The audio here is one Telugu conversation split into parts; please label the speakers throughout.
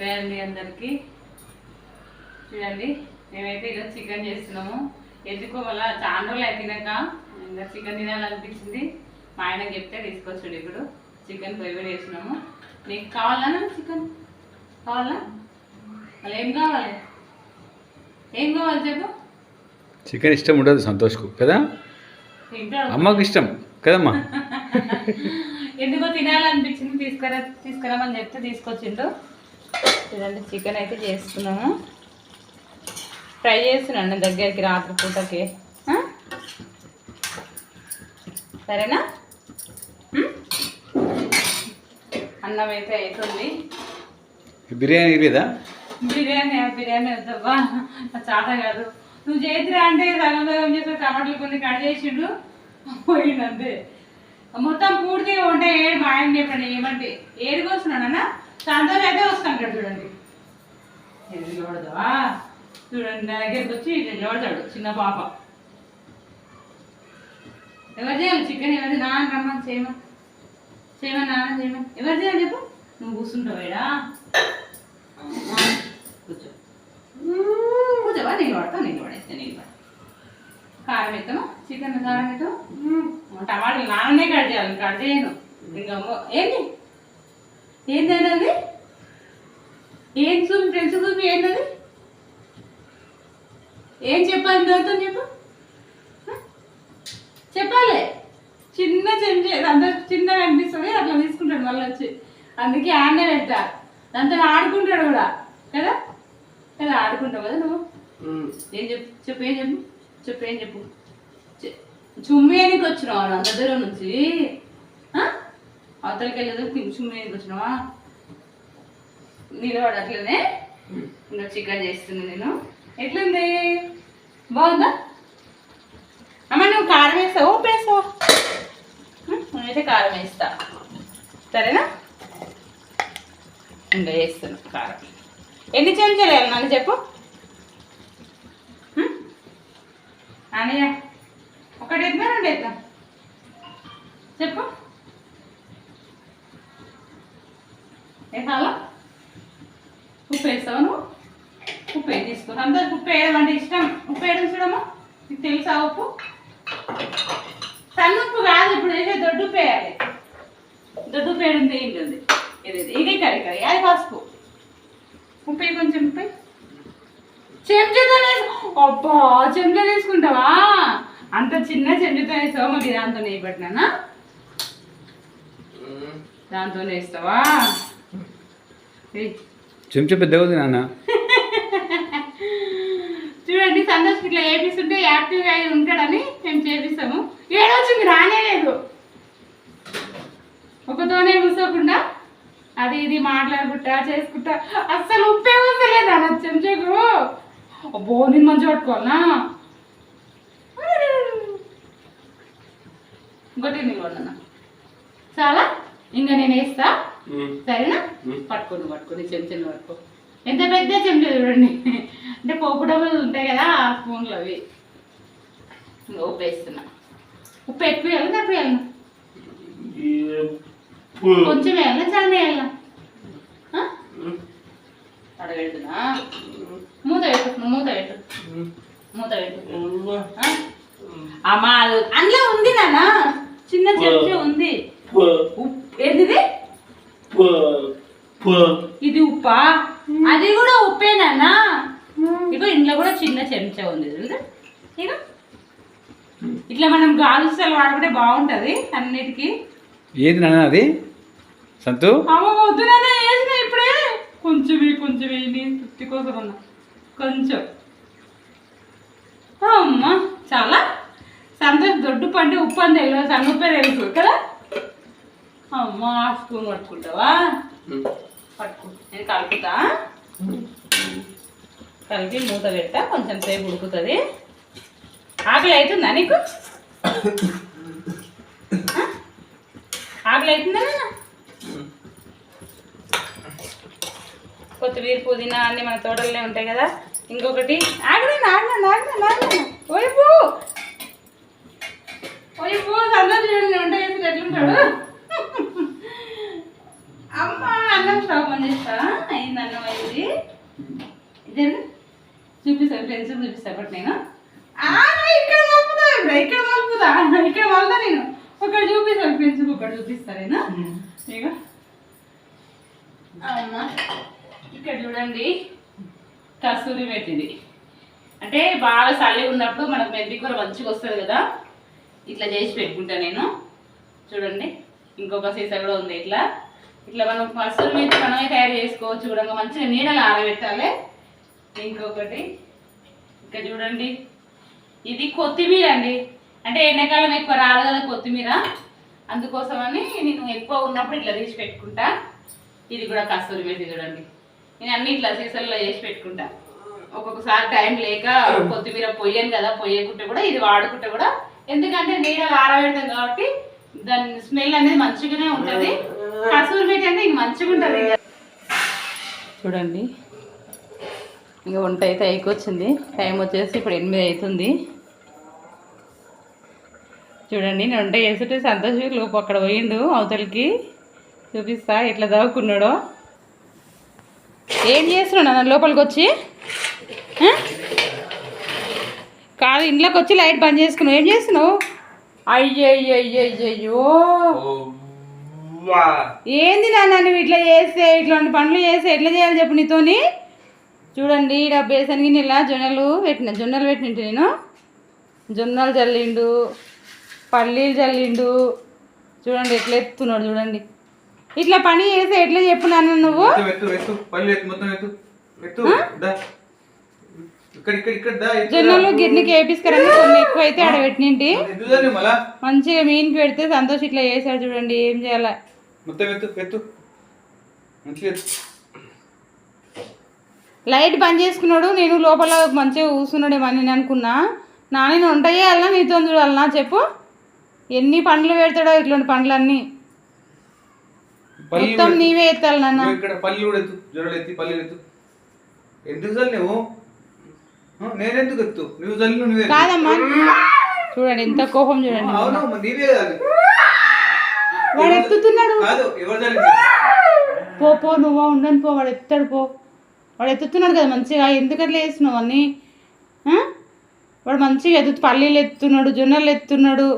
Speaker 1: వేయండి అందరికి. చూడండి మేమైతే ఈరోజు చికెన్ చేస్తున్నాము. ఎందుకో మళ్ళీ చాలా రోజులు అయితే తినక ఇంకా చికెన్ తినాలనిపించింది. మా ఆయన చెప్తే తీసుకొచ్చాడు ఇప్పుడు. చికెన్ పొయ్యి కూడా చేసినాము నీకు కావాలా చికెన్? కావాలా? మళ్ళీ ఏం కావాలి? ఏం కావాలి చెప్పు?
Speaker 2: చికెన్ ఇష్టం ఉండదు సంతోష్కు కదా? అమ్మకు ఇష్టం కదమ్మా?
Speaker 1: ఎందుకో తినాలనిపించింది తీసుకురా తీసుకురామని చెప్తే తీసుకొచ్చిండు. చూడండి చికెన్ అయితే చేస్తున్నాము. ఫ్రై చేస్తున్నాను దగ్గరికి రాత్రి పూటకి? సరేనా? అన్నం అయితే అవుతుంది
Speaker 2: బిర్యానీ లేదా
Speaker 1: బిర్యానీ బిర్యానీ వద్దబ్బా చాట కాదు. నువ్వు చేతిరా అంటే సగం సగం చేసి టమాటాలు కొన్ని కట్ చేసిండు. పోయిండు అంతే. మొత్తం పూర్తిగా ఉంటే ఏడు మా ఆయన చెప్పండి ఏమంటే ఏడుకి సంతోష్ అయితే వస్తాడు చూడండి. నిలబడదావా చూడండి నా దగ్గరికి వచ్చి నిలబడతాడు చిన్న పాప. ఎవరు చేయాలి చికెన్? ఎవరు నాన్న రమ్మని చేయమని. చేయమని నాన్న చేయమని. ఎవరు చేయాలి చెప్పు? నువ్వు కూర్చుంటావు ఈడ? కూర్చో. కూర్చోవా? నేను పడతాను నేను పడేస్తా నేను పడ కారం ఎత్తాము? చికెన్ కారం ఎత్తాము? టమాటాలు నాన్ననే కట్ చేయాలి కట్ చేయను. ఇంకా ఏంటి ఏంటి అది ఏం చూపి ఫ్రెండ్స్ చూపి ఏంటది ఏం చెప్పాలి దాంతో చెప్పు? చెప్పాలి. చిన్న చెంచా అంత చిన్నగా అనిపిస్తుంది అట్లా తీసుకుంటాడు మళ్ళీ వచ్చి. అందుకే ఆడనే పెడతా. దాంతో ఆడుకుంటాడు కూడా. కదా? కదా ఆడుకుంటావు కదా నువ్వు? ఏం చెప్పు చెప్పు ఏం చెప్పు? చెప్పు ఏం చెప్పు? చె- చుమ్మేనికి వచ్చినావా అంత దూరం నుంచి? అవతలకి వెళ్ళదు చుమ్మేనికి వచ్చినావా? నిలబడి అట్లనే. ఇంకా చికెన్ చేస్తున్నా నేను. ఎట్లుంది? బాగుందా? అమ్మ నువ్వు కారం వేస్తావు? ఉప్పు వేస్తావా? నేనైతే కారం వేస్తా. సరేనా? ఇంకా వేస్తున్నా కారం. ఎన్ని చెంచాలు వేయాలి నన్ను చెప్పు? ఉం? అనయ్య ఒకటి ఎత్తున్నా రెండు ఎత్తున్నా చెప్పు వేసాలా ఉప్పు వేస్తావా నువ్వు ఉప్పు వేసి తీసుకో అందరికి ఉప్పు వేయడం అంటే ఇష్టం. ఉప్పు వేయడం చూడమ్మా. నీకు తెలుసా ఉప్పు? సన్న ఉప్పు కాదు ఇప్పుడు వేసే దొడ్డు ఉప్పు వేయాలి. దొడ్డు ఉప్పు వేయడం తెలియదు ఇది ఇది కర్రీ కర్రీ అది పసుపు. ఉప్పు వేయి కొంచెం ఉప్పు. చెంచాతో వేసు అబ్బా చెంచా తీసుకుంటావా అంత చిన్న చెంచాతో వేస్తావా? మరి దాంతో వేయబట్టినా దాంతో వేస్తావా.
Speaker 2: చెంచా పెద్దగా ఉంది నాన్న.
Speaker 1: చూడండి సంతోష్ ఇట్లా ఏపిస్తుంటే యాక్టివ్గా అయి ఉంటాడని మేము చేపిస్తాము ఏడొచ్చింది రానే లేదు. ఒకతోనే కూర్చోకుండా అది ఇది మాట్లాడుకుంటా చేసుకుంటా. అస్సలు ఉప్పే వస్తలేదు అన్న చెంచకు. అబ్బో నేను మంచిగా పట్టుకోవాలనా? ఇంకోటి చాలా? ఇంకా నేను వేస్తా? సరేనా? పట్టుకోండి పట్టుకోండి చెంచాను పట్టుకో. ఎంత పెద్ద చెంచా చూడండి. అంటే పోపు డబ్బులు ఉంటాయి కదా ఆ స్పూన్లు అవి. ఉప్పు వేస్తున్నా ఉప్పు ఎక్కువ వేయాలి తక్కువ వేయాలి కొంచెం వేయాలా చాలా వేయాలా. ఆ? అడగెడుతున్నా? మూత పెట్టు మూత పెట్టు. మూత పెట్టు? అమ్మా. అది అందులో ఉంది నాన్న. చిన్న చెంచా ఉంది. ఉప్పు. ఏంటిది? ఇది ఉప్పా? అది కూడా ఉప్పేనా ఇగో ఇంట్లో కూడా చిన్న చెంచా ఉంది. ఇగో. ఇట్లా మనం గాలుస్తాలు వాడుకుంటే బాగుంటది అన్నిటికీ.
Speaker 2: ఏది నాన్న అది? సంతు?
Speaker 1: అమ్మ వద్దునా వేసిన ఇప్పుడే. కొంచెం కొంచెం నేను తృప్తి కోసం ఉన్నా. కొంచెం. అమ్మ చాలా. సంతోష్ దొడ్డు పంటే ఉప్పు అని తెలియదు సన్న ఉప్పే తెలుసు కదా? అమ్మ స్పూన్ పట్టుకుంటావా? పట్టుకో నేను కలుపుతా. కలిపి మూత పెట్టా కొంచెం సేపు ఉడుకుతుంది. ఆకలి అవుతుందా నీకు? ఆకలి అవుతుందా కొత్తిమీర పుదీనా అన్ని మన తోటల్లో ఉంటాయి కదా. ఇంకొకటి ఆగనా ఆగనా ఆగనా ఆగనా ఓయిపో ఓయిపో సందర్శ చూడండి వంట చేసి ఎట్లుంటాడు అమ్మ అన్నం స్టవ్ పని చేస్తా అయింది అన్నం ఇదేనా చూపిస్తాను ఫ్రెండ్స్ చూపిస్తా బట్ నేను ఆ, ఇక్కడ మలుపుతా ఇప్పుడు ఇక్కడ మలుపుతా ఇక్కడ మలుతా నేను ఒకటి చూపిస్తాను ఫ్రెండ్స్ ఒకటి చూపిస్తా నేను ఇక అమ్మా ఇక్కడ చూడండి కస్తూరి పెట్టింది అంటే బాగా చలి ఉన్నప్పుడు మనకు మెంతి కూర మంచిగా వస్తుంది కదా? ఇట్లా చేసి పెట్టుకుంటా నేను. చూడండి ఇంకొక సీసా కూడా ఉంది ఇట్లా. ఇట్లా మనం కస్తూరి మీద మనమే తయారు చేసుకోవచ్చు చూడంగా మంచిగా నీడలు ఆరబెట్టాలి. ఇంకొకటి ఇంకా చూడండి. ఇది కొత్తిమీర అండి. అంటే ఎండాకాలం ఎక్కువ రాదు కదా కొత్తిమీర. అందుకోసమని నేను ఎక్కువ ఉన్నప్పుడు ఇట్లా తీసి పెట్టుకుంటా. ఇది కూడా కస్తూరి మేతి చూడండి. నేను అన్ని ఇట్లా సీసాల్లో చేసి పెట్టుకుంటా. ఒక్కొక్కసారి టైం లేక కొత్తిమీర పొయ్యను కదా పొయ్యకుంటే కూడా ఇది వాడుకుంటే కూడా. ఎందుకంటే నీడ ఆరబెడతాం కాబట్టి దాని స్మెల్ అనేది మంచిగానే ఉంటుంది. కసూరి మేతి అంటే ఇంక మంచిగా ఉంటుంది. చూడండి. ఇంకా వంట అయితే అయికొచ్చింది టైం వచ్చేసి ఇప్పుడు ఎనిమిది అవుతుంది. చూడండి నేను వంట చేస్తుంటే సంతోష్ లోపు అక్కడ పోయిండు. అవతలికి చూపిస్తా ఎట్లా చదువుకున్నాడో. ఏం చేస్తున్నాడు నన్ను? లోపలికి వచ్చి? కాదు ఇంట్లోకి వచ్చి లైట్ బంద్ చేసుకున్నావు. ఏం చేస్తున్నావు? అయ్యయ్యయ్యయ్యో ఏంది నాన్న నువ్వు ఇట్లా చేస్తే ఇట్లాంటి పనులు చేస్తే ఎట్లా చేయాలి చెప్పు నీతోని? చూడండి ఈడ బేసన్కి ఇలా జొన్నలు పెట్టిన జొన్నలు పెట్టినట్టు నేను. జొన్నలు చల్లిండు పల్లీలు చల్లిండు చూడండి ఎట్లా ఎత్తున్నాడు చూడండి. ఇట్లా పని చేస్తే ఎట్లా చెప్పు నాన్న నువ్వు. జొన్నలు గిన్నెకి వేపించుకరండి కొన్ని ఎక్కువ అయితే ఆడ పెట్టినింటి. మంచిగా మీన్కి పెడితే సంతోష్ ఇట్లా చేశాడు చూడండి ఏం చేయాలా? లైట్ బంద్ చేసుకున్నాడు నేను లోపల మంచిగా కూర్చున్నాడేమో అని నేను అనుకున్నా. నేను వంట చేయాలన్నా నీతో చూడాలన్నా చెప్పు. ఎన్ని పండ్లు పెడతాడో ఇట్లాంటి పండ్లన్నీ. మొత్తం నీవే ఎత్తాలి నాన్న.
Speaker 2: ఇక్కడ పల్లి కూడా ఎత్తు జ్వరాలు ఎత్తి పల్లి ఎత్తు. ఎందుకు చల్లి నువ్వు? నేనెందుకు ఎత్తు? నువ్వు చల్లి నువ్వే.
Speaker 1: కాదమ్మా. చూడండి ఎంత కోపం చూడండి.
Speaker 2: అవును నీవే అది
Speaker 1: వాడు ఎత్తుతున్నాడు
Speaker 2: కాదు ఎవరు చల్లి
Speaker 1: పో పో నువ్వు ఉండని పో వాడు ఎత్తాడు పో. వాడు ఎత్తుతున్నాడు కదా మంచిగా ఎందుకు అట్లా వేస్తున్నావు అన్నీ? వాడు మంచిగా ఎత్తు పల్లీలు ఎత్తున్నాడు జొన్నలు ఎత్తున్నాడు.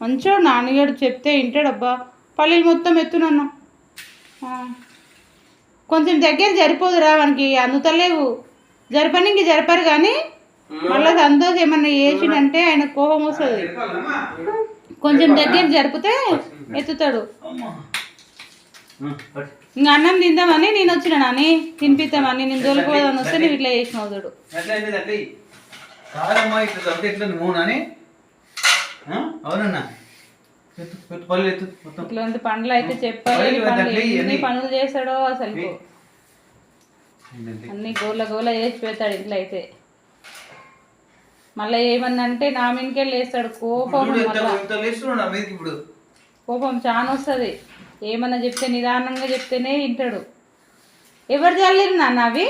Speaker 1: మంచిగా నాన్నగారు చెప్తే వింటాడబ్బా పల్లీలు మొత్తం ఎత్తున్నాను. కొంచెం దగ్గర జరిపోదురా మనకి అందుతలేవు జరపనికి జరపరు కానీ మళ్ళీ సంతోష్ ఏమన్నా చేసిండంటే ఆయన కోపం వస్తుంది. కొంచెం దగ్గర జరిపితే ఎత్తుతాడు. ఇంకా అన్నం తిందామని నేను వచ్చిన నాని తినిపిద్దామని నేను దొరికిపోదామని వస్తే నువ్వు ఇట్లా చేసిన చూడు.
Speaker 2: అవునన్నా?
Speaker 1: ఇట్లాంటి పనులు అయితే చెప్పాలి.
Speaker 2: పనులు
Speaker 1: చేస్తాడో అసలు? అన్ని. గోల గోల చేసి పెడతాడు ఇంట్లో అయితే. మళ్ళీ ఏమన్నా అంటే నా మీదకెళ్ళి వేస్తాడు కోపం
Speaker 2: మీదకి
Speaker 1: కోపం చాలా వస్తుంది. ఏమన్నా చెప్తే నిదానంగా చెప్తేనే వింటాడు. ఎవరు చల్లేరు నాన్న అవి?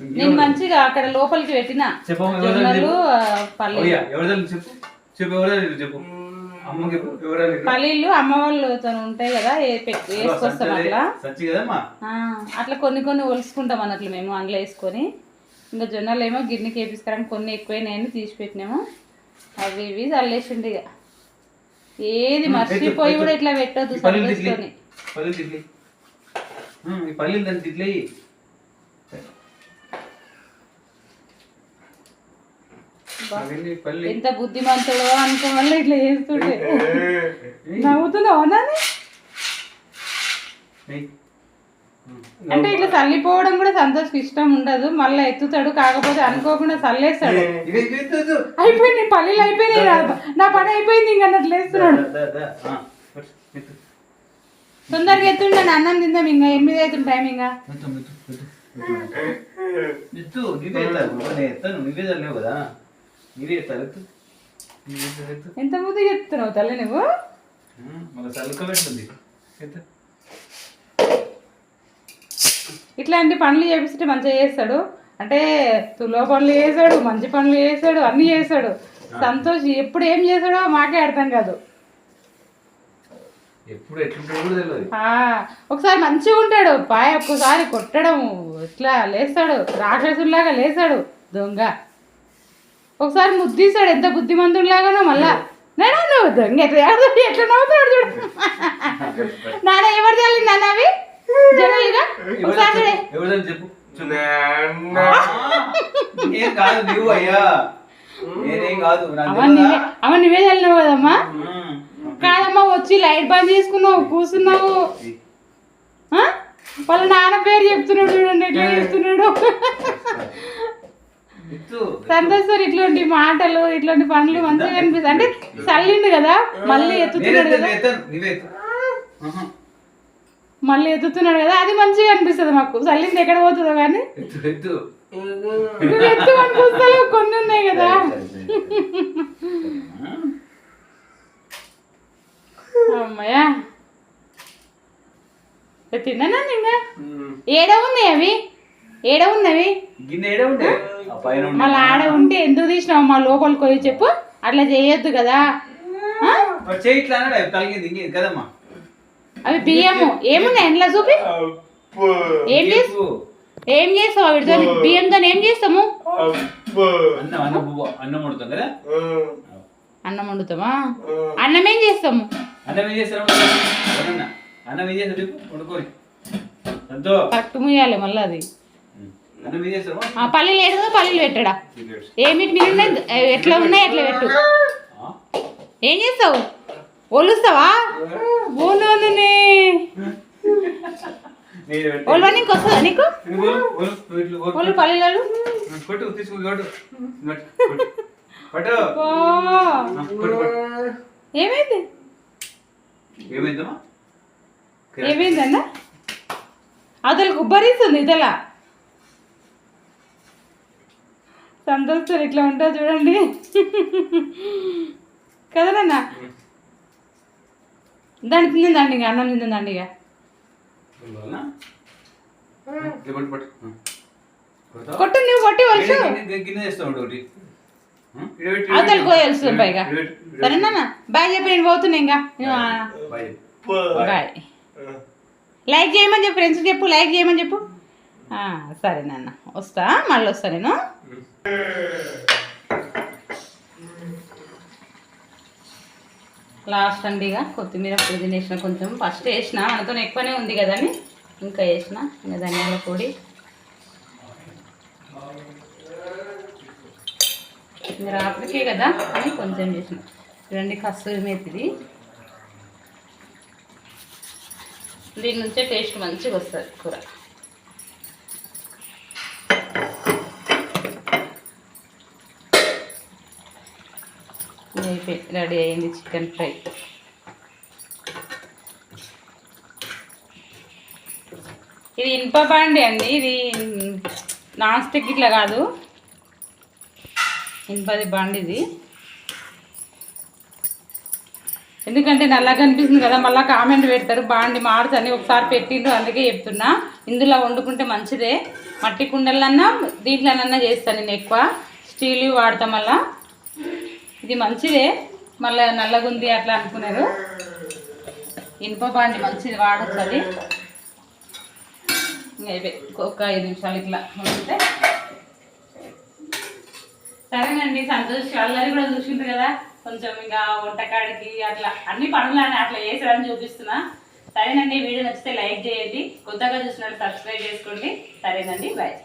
Speaker 1: నేను మంచిగా అక్కడ లోపలికి పెట్టిన.
Speaker 2: చెప్పు చెప్పు. చెప్పు.
Speaker 1: పల్లీలు అమ్మ వాళ్ళతో ఉంటాయి కదా వేసుకొస్తాం అట్లా. అట్లా కొన్ని కొన్ని ఒలుసుకుంటాం అన్నట్లు మేము అందులో వేసుకొని. ఇంకా జొన్నలు ఏమో గిన్నెకి వేపించుకోవడానికి కొన్ని ఎక్కువైనాయని తీసి పెట్టినాము. అవి ఇవి చల్లేసిండు ఇక ఏది మర్చిపోయి కూడా ఇట్లా పెట్టొద్దు
Speaker 2: పల్లీలు తిట్లి
Speaker 1: సంతోషతోని
Speaker 2: పల్లీలు తిట్లి ఆ, ఈ పల్లీలు దాన్ని తిట్లే అవన్నీ పల్లి
Speaker 1: ఎంత బుద్ధిమంతుడో అనుకో వల్ల ఇట్లా చేస్తుంటే నవ్వుతున్నావు నాని?
Speaker 2: ఏయ్.
Speaker 1: అంటే ఇట్లా చల్లిపోవడం కూడా సంతోష్కి ఇష్టం ఉండదు. మళ్ళీ ఎత్తుతాడు కాకపోతే అనుకోకుండా చల్లేస్తాడు. అయిపోయింది పల్లీలు అయిపోయినాయి నా- పని అయిపోయింది ఇంకా అన్నట్లు వేస్తున్నాడు. తొందరగా ఎత్తుండే అన్నం తిందాం ఇంకా. ఎనిమిది అవుతుంది టైం ఇంకా.
Speaker 2: నువ్వే కదా?
Speaker 1: ఎంత ముందు చెప్తున్నావు తల్లి నువ్వు? ఇట్లాంటి పనులు చేపిస్తే మంచిగా చేస్తాడు. అంటే తులో పనులు చేస్తాడు మంచి పనులు చేస్తాడు అన్నీ చేస్తాడు. సంతోష్ ఎప్పుడు ఏం చేస్తాడో మాకే అర్థం కాదు.
Speaker 2: ఎప్పుడు
Speaker 1: ఒకసారి మంచిగా ఉంటాడు. పాయ ఒక్కసారి కొట్టడం ఇట్లా లేస్తాడు. రాక్షసుల్లాగా లేస్తాడు. దొంగ. ఒకసారి ముద్దీస్తాడు ఎంత బుద్ధిమంతుడిలాగానో మళ్ళా. నేనా నువ్వు? దొంగ ఎట్లా? ఎట్లా నవ్వుతాడు చూడు. నాన్న ఎవరు చేయాలి నాన్న అవి? జనరల్గా? ఒకసారి
Speaker 2: చెప్పు.
Speaker 1: అమ్మ నువ్వే చల్లినావు కదమ్మా. కాదమ్మా వచ్చి లైట్ బంద్ చేసుకున్నావు కూర్చున్నావు. ఆ? వాళ్ళ నాన్న పేరు చెప్తున్నాడు చూడండి ఎట్లా చెప్తున్నాడు. సంతోష్ సార్ ఇట్లాంటి మాటలు ఇట్లాంటి పనులు మంచిగా అనిపిస్తాయి అంటే చల్లిండు కదా మళ్ళీ
Speaker 2: నేను
Speaker 1: ఎత్తుతున్నాడు కదా. మళ్ళీ ఎత్తుతున్నాడు కదా అది మంచిగా అనిపిస్తుంది మాకు. చల్లింది ఎక్కడ పోతుందో కానీ.
Speaker 2: ఎత్తు
Speaker 1: కొన్ని ఉన్నాయి కదా. అమ్మయ్యా. తిన్నానా నిన్న. ఏడ ఉన్నాయి అవి? ఏడ ఉన్నవి?
Speaker 2: గిన్నె ఏడ ఉండే? ఆ? పైన ఉండే.
Speaker 1: మళ్ళీ ఆడ ఉంటే ఎందుకు తీసినావు? మా లోపలికి పోయి చెప్పు. అట్లా చేయొద్దు కదా. అవి బియ్యము. ఏమున్నాయి? ఎండ్లో చూపి ఏం చేసి. ఏం చేస్తావు వీటితో బియ్యంతో ఏం చేస్తాము?
Speaker 2: అన్నం వండుతాం కదా?
Speaker 1: అన్నం వండుతామా? అన్నం ఏం చేస్తాము?
Speaker 2: అన్నం ఏం ఎవరన్నా? అన్నం ఏం వండుకొని. ఎంతో
Speaker 1: కరెక్ట్ ముయ్యాలి మళ్ళీ అది
Speaker 2: అన్నం ఏం చేస్తారు
Speaker 1: ఆ పల్లీలు వేడదా పల్లీలు పెట్టడా? ఏమిటి ఉన్నాయి ఎట్లా ఉన్నాయి ఎట్లా పెట్టు. ఏం చేస్తావు? ఒలుస్తావా? ఓలోనే. ఒళ్ళు నీకు వస్తుందా నీకు. ఒళ్ళు? పల్లీలు
Speaker 2: కొట్టు తీసుకు కొట్టు కొట్టు, కొట్టు. కొట్టు
Speaker 1: ఓ,
Speaker 2: ఆ, కొట్టు కొట్టు
Speaker 1: ఏమైంది
Speaker 2: ఏమైందమ్మా
Speaker 1: ఏమైందన్న అతను ఉబ్బరిస్తుంది ఇతల సంతోషం ఇట్లా ఉంటా చూడండి. కదనన్న దాన్ని తిందండి ఇక అన్నం తిందండి ఇక? కొట్టు నువ్వు కొట్టి వచ్చు అవతల
Speaker 2: పెట్టు.
Speaker 1: కోయాల్సి పైగా. సరేనా బాయ్ చెప్పి నేను పోతున్నా ఇంకా.
Speaker 2: బాయ్.
Speaker 1: బాయ్. లైక్ చేయమని చెప్పు ఫ్రెండ్స్ చెప్పు లైక్ చేయమని చెప్పు. ఆ, సరే నాన్న. వస్తా? మళ్ళీ వస్తా నేను. లాస్ట్ అండి ఇక కొత్తిమీర పొడి తినేసిన కొంచెం. ఫస్ట్ వేసిన మనతో ఎక్కువనే ఉంది కదా అని. ఇంకా వేసిన ఇంకా ధనియాల పొడి. రాత్రికే కదా అని కొంచెం చేసిన చూడండి కస్తూరి మేతిది. దీని నుంచే టేస్ట్ మంచిగా వస్తుంది కూర. అయిపోయి రెడీ అయింది చికెన్ ఫ్రై. ఇది ఇనుప బాండి అండి ఇది నాన్ స్టిక్ ఇట్లా కాదు. ఇనుపది బాండి ఇది. ఎందుకంటే నల్లా కనిపిస్తుంది కదా మళ్ళీ కామెంట్ పెడతారు బాండి మార్చని ఒకసారి పెట్టిండ్రు అందుకే చెప్తున్నా. ఇందులో వండుకుంటే మంచిదే. మట్టి కుండలన్నా దీంట్లోనన్నా చేస్తాను నేను ఎక్కువ. స్టీల్ వాడతాం మళ్ళీ. ఇది మంచిదే. మళ్ళీ నల్లగుంది అట్లా అనుకున్నారు. ఇనుప బాండి మంచిది వాడచ్చు అది. ఒక ఐదు నిమిషాలు ఇట్లా ఉంటే. సరేనండి సంతోష్ అల్లరి కూడా చూసిండ్రు కదా. కొంచెం ఇంకా వంటకాడికి అట్లా అన్ని పనులు అని అట్లా చేసేదని చూపిస్తున్నా. సరేనండి వీడియో నచ్చితే లైక్ చేయండి. కొత్తగా చూసినట్టు సబ్స్క్రైబ్ చేసుకోండి. సరేనండి బాయ్.